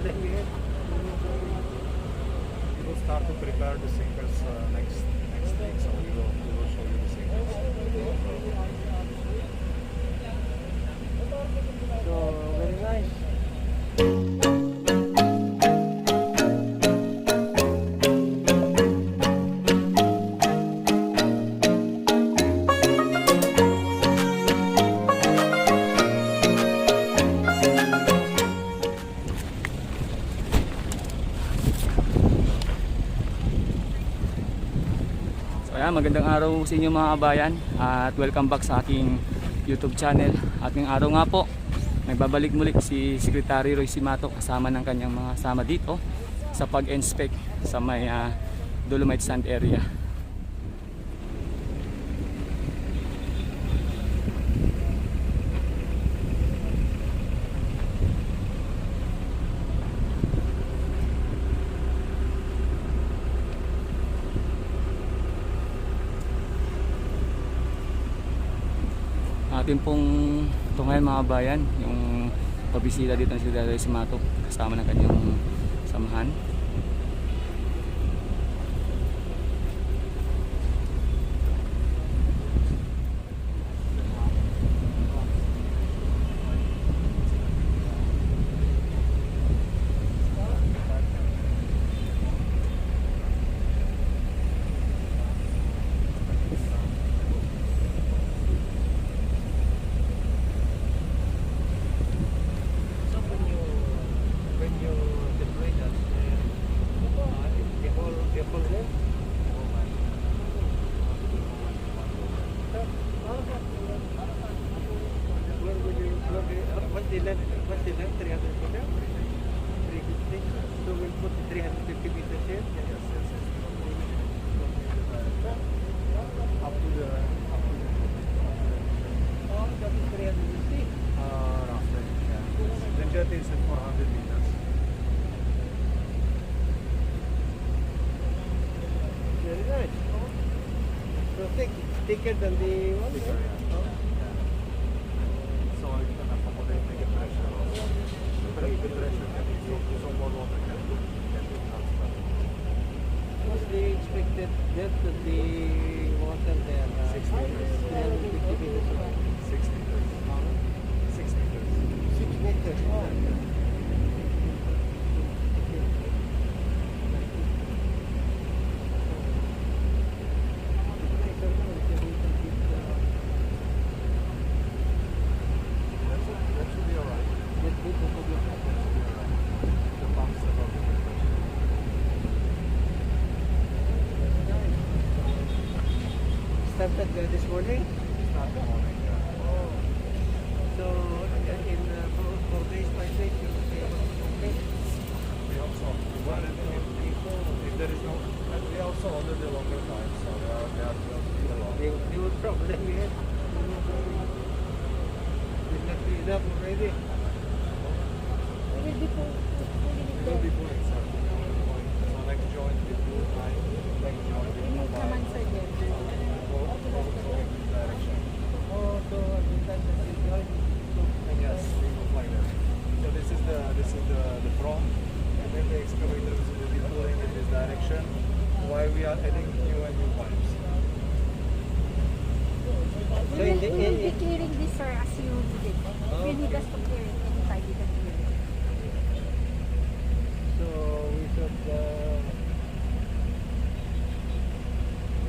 We will start to prepare the sinkers uh, next next week, so we will we will show you the sinkers. Magandang araw sa inyo mga kabayan at welcome back sa aking YouTube channel. At ngayong araw nga po, nagbabalik muli si Secretary Roy Simato kasama ng kanyang mga kasama dito sa pag-inspect sa may ah, Dolomite Sand area. Atin pong ito ngayon mga bayan yung pabisita dito ng Secretary Simato kasama ng kanyang samahan So, when you, when you deploy that, uh, uh, the whole, the whole net? Where will you plug it? Uh, What's the length, what's the length, 300 meter? 350? So we'll put the 350 meters? Yes, yes, yes. Up to the up to the that is 350. uh, roughly, yeah. The jet is at 400 meters. Very nice. So thick, thicker the one? yeah. Oh. So it can accommodate the pressure also. The the pressure can be so, so more water can be can be transferred. What's the expected depth of the water there? Uh, Six meters. 350 meters. away. Six meters. Six meters. Six meters. Oh. Started uh, this morning. So in uh, four, four days, five days, you will be able to complete. We also well, if, if, if there is no, and we also order the longer time, so they are they are still long. They, they would probably be enough already. Ready po. We will be doing so. So next joint we do nine, next joint we We do need naman five. sir din. Go, go, go in this direction. Oh, so at the time that you join, so Yes, we will fly there. So this is the this is the the front, and then the excavator will be pulling in this direction, while we are adding new and new pipes. We So in will, we will be clearing this sir as you need it. If you need us to clear it anytime, we can clear it. So we should, uh,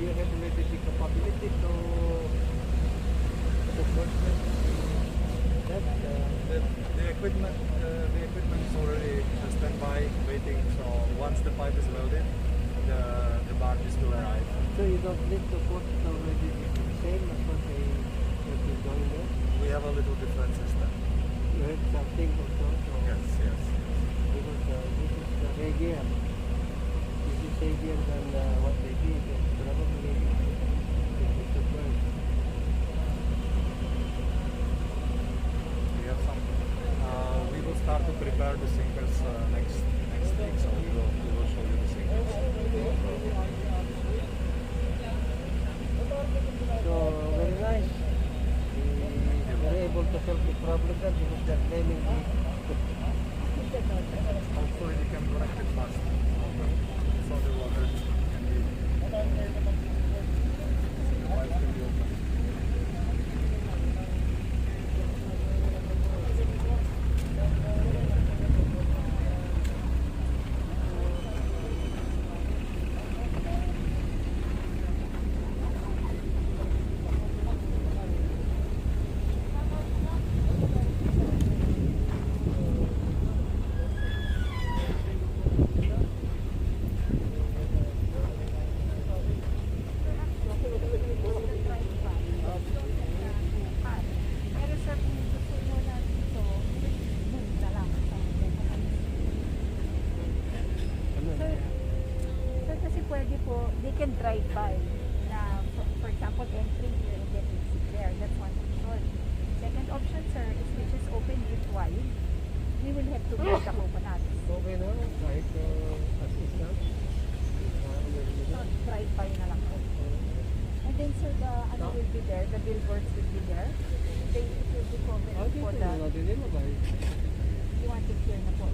you have maybe the capability to to purchase that. Uh, The, the equipment uh, the equipment is already standby, waiting. So once the pipe is welded, the the barges will arrive. so you don't need to put already the same as what they what you're doing there. We have a little different system. You have something also. Yes, yes. Because uh, this is uh, heavier. This is heavier than uh, what they did. to help the problem that you are claiming. Hopefully can correct it fast. So the water can be...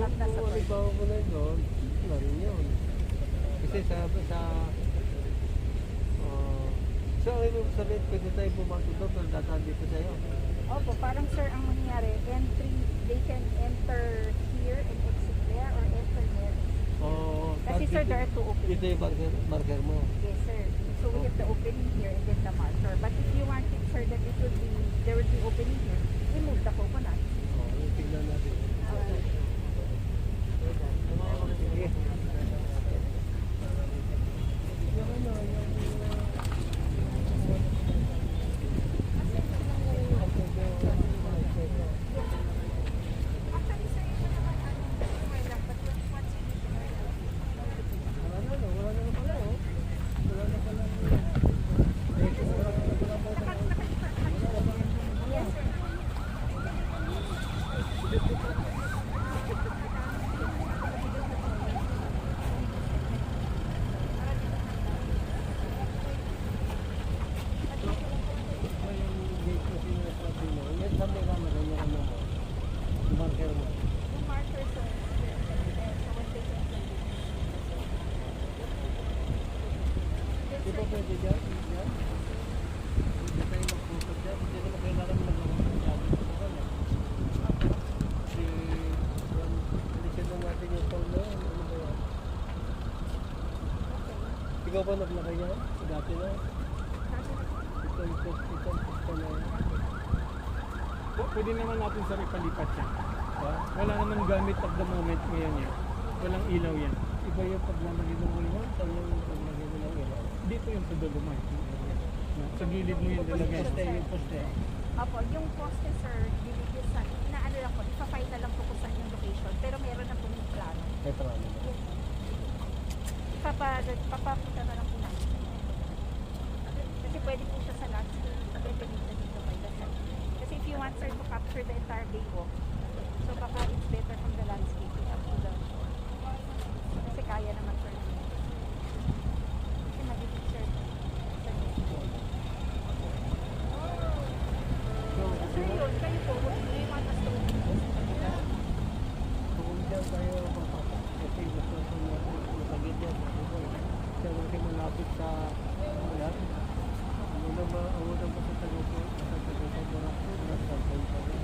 Kung not nasa kung first. halimbawa mo na yun, dito na rin yun. Kasi sa, sa, uh, so ang ibig sabihin, pwede tayo pumasok doon, pero dadaan dito sa'yo. Opo, parang sir, ang mangyayari, entry, they can enter here and exit there or enter there. Oh, Kasi sir, there are two openings. Ito yung marker, marker mo. Yes, sir. So we have the opening here and then the marker. But if you want it, sir, that it will be, there will be opening here, remove the coconut. Oh, yung tingnan natin. Alright. Sige. Yung ano, yung, Actually, sir, ito naman, ano, okay lang, but once once you need to know that, Wala na, no? wala na pala, oh. Wala na pala. Yes, sir. Yung gate na sinasabi mo, yan sa may camera, yung ano mo. Yung marker mo. Yung marker, sir, is there. And so when they enter, Yes, Di ba sir. Pwede dyan? Dyan? Hindi tayo mag-focus dyan. Hindi naman kailangan mag-focus dyan. Kasi, alisin lang natin yung phone na yan. Ano ba yan? Ikaw ba naglakay yan? Dati na? Ito yung ito yung post ko na yan. Pwede naman natin sa ipalipat yan. Ha? Wala naman gamit at the moment ngayon yan. Walang ilaw yan. Iba yung paglalagay ng ilaw, saan yung paglagay mo ng ilaw? Dito yung sa dulo mo. eh. Sa gilid mo yung lalagay. Poste, yung poste. Opo, yung poste, sir, binigay sa, inaano lang po, ipapile na lang po kung saan yung location, pero meron na pong plano. Ito ano ba? Ipapa, papapunta na lang po namin. Kasi pwede po siya sa landscape, pagkakalita dito by the side. Kasi if you want, sir, to capture the entire day walk, so baka it's better from the landscape up to the, kasi kaya naman, sir. Kasi mag-picture sa So, Sir, yun, kayo po, do you want us to kung diyan tayo papasok, kasi gusto ko na masagit yan. Siya kasi malapit sa ulan. Ang unang ma- ang unang masasagot ko, masasagot ko mga ulan sa tayo pa rin.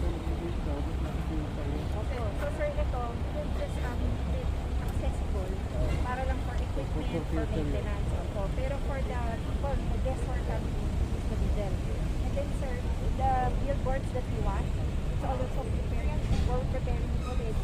So, nagiging sa ulit nakikinig tayo. Okay, so sir, ito, it is um, it- accessible para lang for equipment, for maintenance, opo. Pero for the people, the guests who are coming in, is the diesel. And then sir, the billboards that you want, it's also prepared, we're preparing it ulit.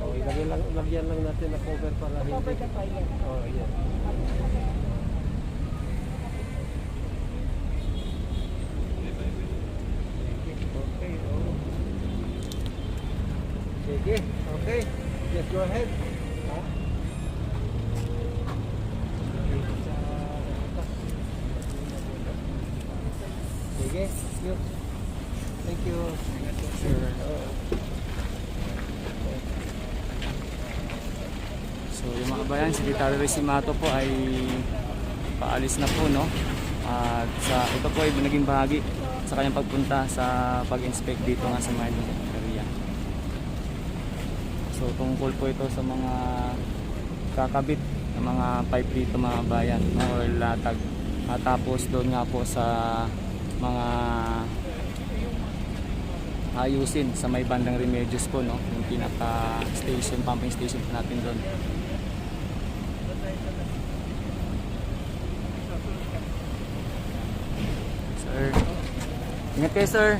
Do you ilagay lang, lagyan lang natin na cover para hindi. cover the toilet? Oh, yeah. Okay, oh. Sige, okay. Just go ahead. Ha? Sige, you. Thank you. Sure. Oh. Kabayan, si Secretary Resimato po ay paalis na po no. At sa ito po ay naging bahagi sa kanyang pagpunta sa pag-inspect dito nga sa Milo area. So tungkol po ito sa mga kakabit ng mga pipe dito mga bayan no, or latag. At tapos doon nga po sa mga ayusin sa may bandang Remedios po no yung pinaka station pumping station natin doon sir. Ingat kayo sir